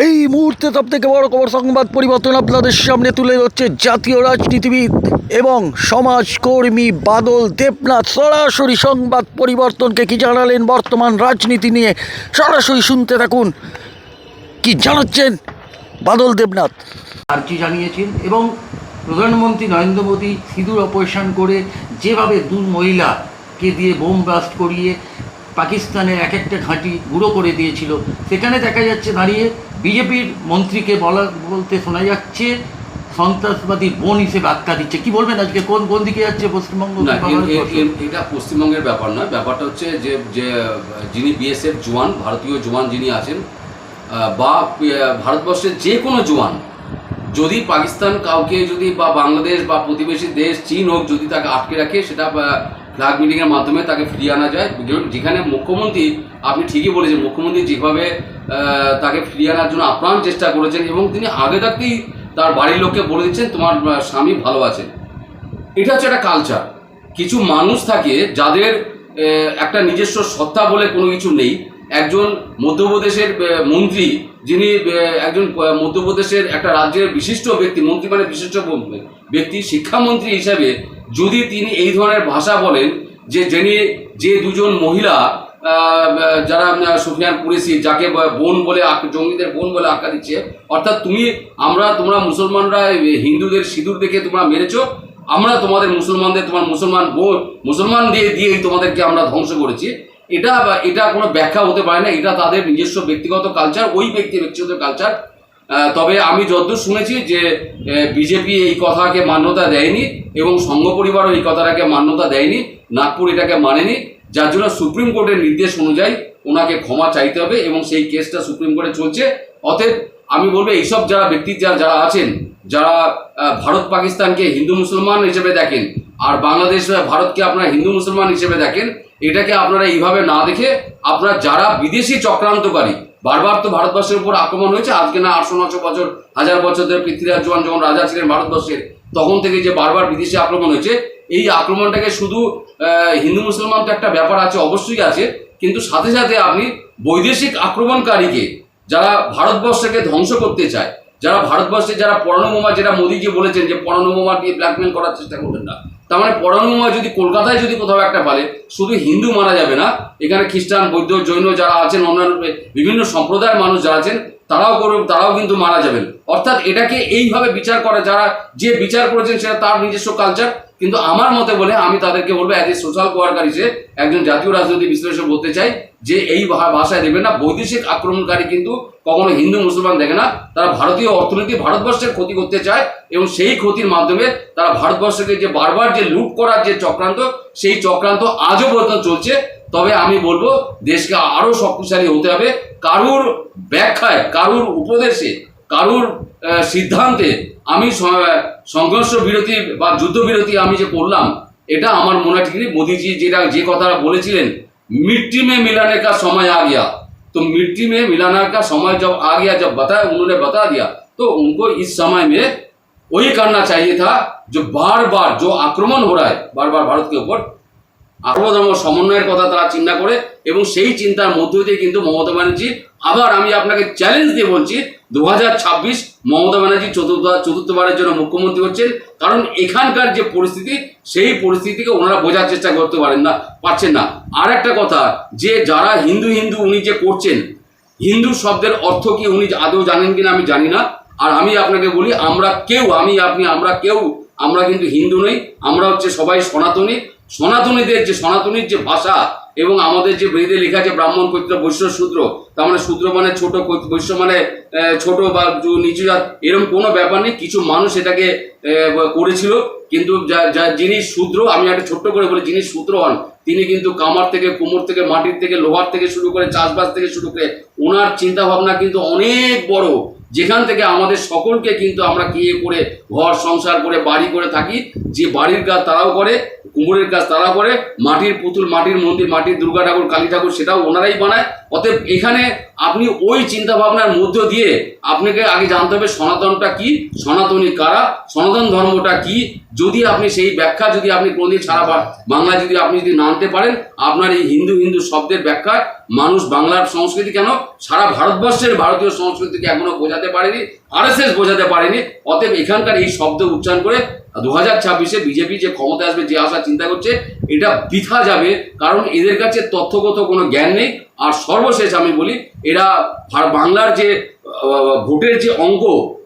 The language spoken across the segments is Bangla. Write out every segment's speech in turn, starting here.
এই মুহূর্তে সব থেকে বড় খবর সংবাদ পরিবর্তন আপনাদের সামনে তুলে ধরছে জাতীয় রাজনীতিবিদ এবং সমাজকর্মী বাদল দেবনাথ। সরাসরি সংবাদ পরিবর্তনকে কি জানালেন বর্তমান রাজনীতি নিয়ে? সরাসরি শুনতে থাকুন। কি জানাচ্ছেন বাদল দেবনাথ? আর্জি জানিয়েছেন এবং প্রধানমন্ত্রী নরেন্দ্র মোদী সিঁদুর অপারেশন করে যেভাবে দু মহিলাকে দিয়ে বোম ব্লাস্ট করিয়ে পাকিস্তানের এক একটা ঘাঁটি গুঁড়ো করে দিয়েছিল, সেখানে দেখা যাচ্ছে দাঁড়িয়ে বিজেপির মন্ত্রীকে বলা বলতে শোনা যাচ্ছে সন্ত্রাসবাদী বোন হিসেবে আখ্যা দিচ্ছে। কি বলবেন আজকে? কোন কোন দিকে যাচ্ছে পশ্চিমবঙ্গ? এটা পশ্চিমবঙ্গের ব্যাপার নয়। ব্যাপারটা হচ্ছে যে যে যিনি বিএসএফ জোয়ান ভারতীয় জোয়ান যিনি আছেন বা ভারতবর্ষের যে কোনো জওয়ান যদি পাকিস্তান কাউকে যদি বা বাংলাদেশ বা প্রতিবেশী দেশ চীন হোক যদি তাকে আটকে রাখে সেটা ফ্ল্যাগ মিটিংয়ের মাধ্যমে তাকে ফিরিয়ে আনা যায়। যেখানে মুখ্যমন্ত্রী, আপনি ঠিকই বলেছেন, মুখ্যমন্ত্রী যেভাবে তাকে ফিরিয়ে আনার জন্য আপ্রাণ চেষ্টা করেছেন এবং তিনি আগে থাকতেই তার বাড়ির লোককে বলে দিচ্ছেন, তোমার স্বামী ভালো আছেন এটা হচ্ছে একটা কালচার কিছু মানুষ থাকে যাদের একটা নিজস্ব সত্তা বলে কোনো কিছু নেই। একজন মধ্যপ্রদেশের মন্ত্রী, যিনি একজন মধ্যপ্রদেশের একটা রাজ্যের বিশিষ্ট ব্যক্তি, মন্ত্রী মানে বিশিষ্ট ব্যক্তি, শিক্ষামন্ত্রী হিসাবে যদি তিনি এই ধরনের ভাষা বলেন যে যিনি, যে দুজন মহিলা যারা সুফিয়ান কুরেশি, যাকে বোন বলে জঙ্গিদের বোন বলে আখ্যা দিচ্ছে, অর্থাৎ তুমি, আমরা, তোমরা মুসলমানরা হিন্দুদের সিঁদুর দেখে তোমরা মেরেছো, আমরা তোমাদের মুসলমানদের, তোমার মুসলমান বোন মুসলমান দিয়ে, দিয়েই তোমাদেরকে আমরা ধ্বংস করেছি। এটা এটা কোনো ব্যাখ্যা হতে পারে না, এটা তাদের নিজস্ব ব্যক্তিগত কালচার ওই ব্যক্তি, ব্যক্তিগত কালচার তবে আমি যতদূর শুনেছি যে বিজেপি এই কথাকে মান্যতা দেয়নি এবং সংঘ পরিবারও এই কথাটাকে মান্যতা দেয়নি, নাগপুর এটাকে মানেনি। যার জন্য সুপ্রিম কোর্টের নির্দেশ অনুযায়ী ওনাকে ক্ষমা চাইতে হবে এবং সেই কেসটা সুপ্রিম কোর্টে চলছে। অতএব আমি বলব, এইসব যারা ব্যক্তি, যারা যারা আছেন, যারা ভারত পাকিস্তানকে হিন্দু মুসলমান হিসেবে দেখেন আর বাংলাদেশ ভারতকে আপনারা হিন্দু মুসলমান হিসেবে দেখেন, এটাকে আপনারা এইভাবে না দেখে আপনারা যারা বিদেশি চক্রান্তকারী বারবার তো ভারতবর্ষের উপর আক্রমণ হয়েছে। আজকে না আটশো নশো বছর, হাজার বছর ধরে পৃথ্বীরাজ জোয়ান যখন রাজা ছিলেন ভারতবর্ষের, তখন থেকে যে বারবার বিদেশি আক্রমণ হয়েছে, এই আক্রমণটাকে শুধু হিন্দু মুসলমান তো একটা ব্যাপার আছে, অবশ্যই আছে, কিন্তু সাথে সাথে আপনি বৈদেশিক আক্রমণকারীকে, যারা ভারতবর্ষকে ধ্বংস করতে চায়, যারা ভারতবর্ষে যারা পরমাণু বোমা, যেটা মোদিজি বলেছেন যে পরমাণু বোমা দিয়ে ব্ল্যাকমেল করার চেষ্টা করবেন না তার মানে পরমাণু যদি কলকাতায় যদি কোথাও একটা পালে, শুধু হিন্দু মারা যাবে না, এখানে খ্রিস্টান, বৌদ্ধ, জৈন যারা আছেন, অন্যান্য, বিভিন্ন সম্প্রদায়ের মানুষ যারা আছেন, তারাও করবে, তারাও কিন্তু মারা যাবেন। অর্থাৎ এটাকে এইভাবে বিচার করে যারা যে বিচার করেছেন সেটা তার নিজস্ব কালচার কিন্তু আমার মতে বলে আমি তাদেরকে বলব অ্যাজ এ সোশ্যাল ওয়ার্কার হিসেবে একজন জাতীয় রাজনৈতিক বিশ্লেষক বলতে চাই যে এই ভাষায় দেবে না, বৈদেশিক আক্রমণকারী কিন্তু কখনো হিন্দু, মুসলমান দেখে না। তারা ভারতীয় অর্থনীতি ভারতবর্ষের ক্ষতি করতে চায় এবং সেই ক্ষতির মাধ্যমে তারা ভারতবর্ষকে যে বারবার যে লুট করার যে চক্রান্ত, সেই চক্রান্ত আজও পর্যন্ত চলছে। তবে আমি বলব, দেশকে আরও শক্তিশালী হতে হবে। কারুর ব্যাখ্যায়, কারুর উপদেশে, কারুর সিদ্ধান্তে আমি স- সংঘর্ষ বিরতি বা যুদ্ধ বিরতি আমি যে করলাম এটা আমার মনে হয় ঠিক নেই মোদীজি যেটা যে কথাটা বলেছিলেন मिट्टी में मिलाने का समय आ गया तो मिट्टी में मिलाने का समय जब आ गया जब बताया उन्होंने बता दिया तो उनको इस समय में वही करना चाहिए था जो बार बार जो आक्रमण हो रहा है बार बार भारत के ऊपर আক্রমণ সমন্বয়ের কথা তারা চিন্তা করে এবং সেই চিন্তার মধ্য দিয়ে কিন্তু মমতা ব্যানার্জি আবার আমি আপনাকে চ্যালেঞ্জ দিয়ে বলছি দু হাজার ছাব্বিশ মমতা ব্যানার্জি চতুর্থ, চতুর্থবারের জন্য মুখ্যমন্ত্রী হচ্ছেন। কারণ এখানকার যে পরিস্থিতি, সেই পরিস্থিতিকে ওনারা বোঝার চেষ্টা করতে পারেন না, পারছেন না। আর একটা কথা, যে যারা হিন্দু হিন্দু উনি যে করছেন, হিন্দু শব্দের অর্থ কি উনি আদৌ জানেন কিনা আমি জানি না। আর আমি আপনাকে বলি, আমরা কেউ, আমি, আপনি, আমরা কেউ, আমরা কিন্তু হিন্দু নই, আমরা হচ্ছে সবাই সনাতনী। সনাতনীদের যে সনাতনীর যে ভাষা এবং আমাদের যে বেদে লেখা আছে ব্রাহ্মণ কৈত্র বৈশ্য শূদ্র তার মানে শূদ্র মানে ছোট বৈশ্য মানে ছোট বা নিচু জাত এরকম কোনো ব্যাপার নেই। কিছু মানুষ এটাকে করেছিল। কিন্তু যা- যা- যিনি শূদ্র, আমি একটা ছোট্ট করে বলি, যিনি শূদ্র হন, তিনি কিন্তু কামার থেকে, কোমর থেকে, মাটির থেকে, লোহার থেকে শুরু করে চাষবাস থেকে শুরু করে ওনার চিন্তা ভাবনা কিন্তু অনেক বড়। যেখান থেকে আমাদের সকলকে কিন্তু আমরা কে করে ঘর, সংসার করে, বাড়ি করে থাকি, যে বাড়ির কাজ তারাও করে কুমোরের কাজ তারা করে, মাটির পুতুল, মাটির মন্দির, মাটির দুর্গা ঠাকুর, কালী ঠাকুর সেটাও ওনারাই বানায়। অতএব এখানে আপনি ওই চিন্তা ভাবনার মধ্য দিয়ে আপনাকে আগে জানতে হবে সনাতনটা কি, সনাতনী কারা, সনাতন ধর্মটা কি। যদি আপনি সেই ব্যাখ্যা যদি আপনি কোনদিন সারা বাংলা যদি আপনি যদি না আনতে পারেন, আপনার এই হিন্দু হিন্দু শব্দের ব্যাখ্যা, মানুষ বাংলার সংস্কৃতি কেন? সারা ভারতবর্ষের ভারতীয় সংস্কৃতিকে এখনও বোঝাতে পারেনি, আরএসএস বোঝাতে পারেনি। অতএব এখানকার এই শব্দ উচ্চারণ করে দু হাজার ছাব্বিশে বিজেপি যে ক্ষমতা আসবে, যে আশা চিন্তা করছে, এটা বৃথা যাবে, কারণ এদের কাছে তথ্যগত কোনো জ্ঞান নেই। আর সর্বশেষ আমি বলি, এরা বাংলার যে ভোটের যে অঙ্ক,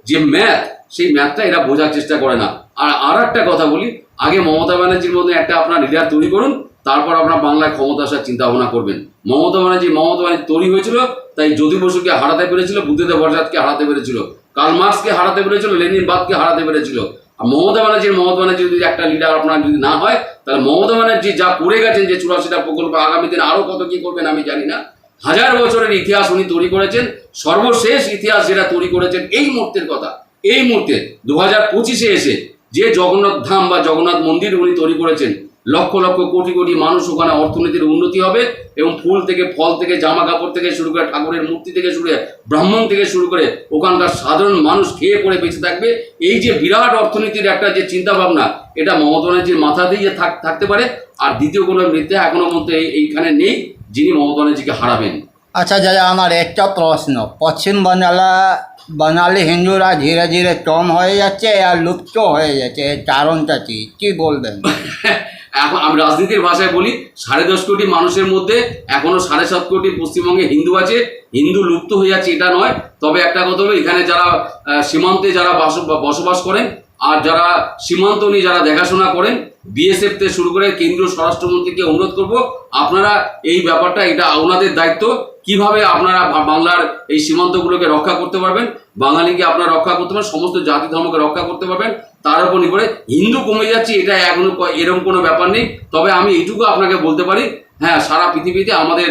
যে ম্যাথ, সেই ম্যাথটা এরা বোঝার চেষ্টা করে না। আর আর একটা কথা বলি, আগে মমতা ব্যানার্জির মধ্যে একটা আপনার লিডার তৈরি করুন, তারপর আপনার বাংলায় ক্ষমতা আসার চিন্তা ভাবনা করবেন। মমতা ব্যানার্জি মমতা ব্যানার্জি তৈরি হয়েছিল, তাই জ্যোতি বসুকে হারাতে পেরেছিল, বুদ্ধদেব ভট্টাচার্যকে হারাতে পেরেছিল কার্ল মার্কসকে হারাতে পেরেছিল, লেনিন বাদকে হারাতে পেরেছিল। আর মমতা ব্যানার্জির, মমতা ব্যানার্জি যদি একটা লিডার আপনার যদি না হয়, তাহলে মমতা ব্যানার্জি যা করে গেছেন যে চুরাশিটা প্রকল্প, আগামী দিন আরও কত কী করবেন আমি জানি না। হাজার বছরের ইতিহাস উনি তৈরি করেছেন, সর্বশেষ ইতিহাস যেটা তৈরি করেছেন এই মুহূর্তের কথা। এই মুহূর্তে দু হাজার পঁচিশে এসে যে জগন্নাথ ধাম বা জগন্নাথ মন্দির উনি তৈরি করেছেন লক্ষ লক্ষ কোটি কোটি মানুষ ওখানে অর্থনীতির উন্নতি হবে এবং ফুল থেকে ফল থেকে জামা কাপড় থেকে শুরু করে ঠাকুরের মূর্তি থেকে শুরু করে ব্রাহ্মণ থেকে শুরু করে ওখানকার সাধারণ মানুষ খেয়ে পড়ে বেঁচে থাকবে। এই যে বিরাট অর্থনীতির একটা যে চিন্তা ভাবনা এটা মমতা ব্যানার্জির মাথাতেই যে থাক- থাকতে পারে। আর দ্বিতীয় কোনো নেতা এখনও মধ্যে এইখানে নেই যিনি মমতা ব্যানার্জিকে হারাবেন। আচ্ছা দাদা আমার একটা প্রশ্ন। পশ্চিম বাংলা বাঙালি হিন্দুরা ধীরে ধীরে কম হয়ে যাচ্ছে আর লুপ্ত হয়ে যাচ্ছে এর কারণটা কি? কি বলবেন? এখন আমি রাজনীতির ভাষায় বলি, সাড়ে দশ কোটি মানুষের মধ্যে এখনও সাড়ে সাত কোটি পশ্চিমবঙ্গে হিন্দু আছে। হিন্দু লুপ্ত হয়ে যাচ্ছে, এটা নয়। তবে একটা কথা হলো, এখানে যারা সীমান্তে যারা বাস- বসবাস করেন আর যারা সীমান্ত নিয়ে যারা দেখাশোনা করেন বিএসএফ থেকে শুরু করে কেন্দ্রীয় স্বরাষ্ট্রমন্ত্রীকে অনুরোধ করব, আপনারা এই ব্যাপারটা, এটা ওনাদের দায়িত্ব। কীভাবে আপনারা বাংলার এই সীমান্তগুলোকে রক্ষা করতে পারবেন? বাঙালিকে আপনারা রক্ষা করতে পারবেন, সমস্ত জাতি ধর্মকে রক্ষা করতে পারবেন। তার উপর নির্ভরে হিন্দু কমে যাচ্ছে, এটা এখনও এরকম কোনো ব্যাপার নেই। তবে আমি এইটুকু আপনাকে বলতে পারি হ্যাঁ সারা পৃথিবীতে আমাদের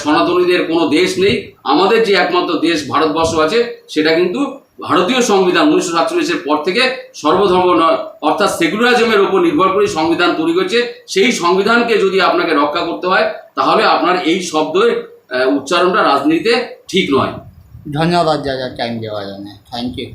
সনাতনীদের কোনো দেশ নেই। আমাদের যে একমাত্র দেশ ভারতবর্ষ আছে, সেটা কিন্তু ভারতীয় সংবিধান উনিশশো সাতচল্লিশের পর থেকে সর্বধর্ম অর্থাৎ সেকুলারিজমের উপর নির্ভর করে সংবিধান তৈরি করেছে সেই সংবিধানকে যদি আপনাকে রক্ষা করতে হয়, তাহলে আপনার এই শব্দের উচ্চারণটা রাজনীতিতে ঠিক নয়। ধন্যবাদ দাদা টাইম দেওয়ার জন্য। Thank you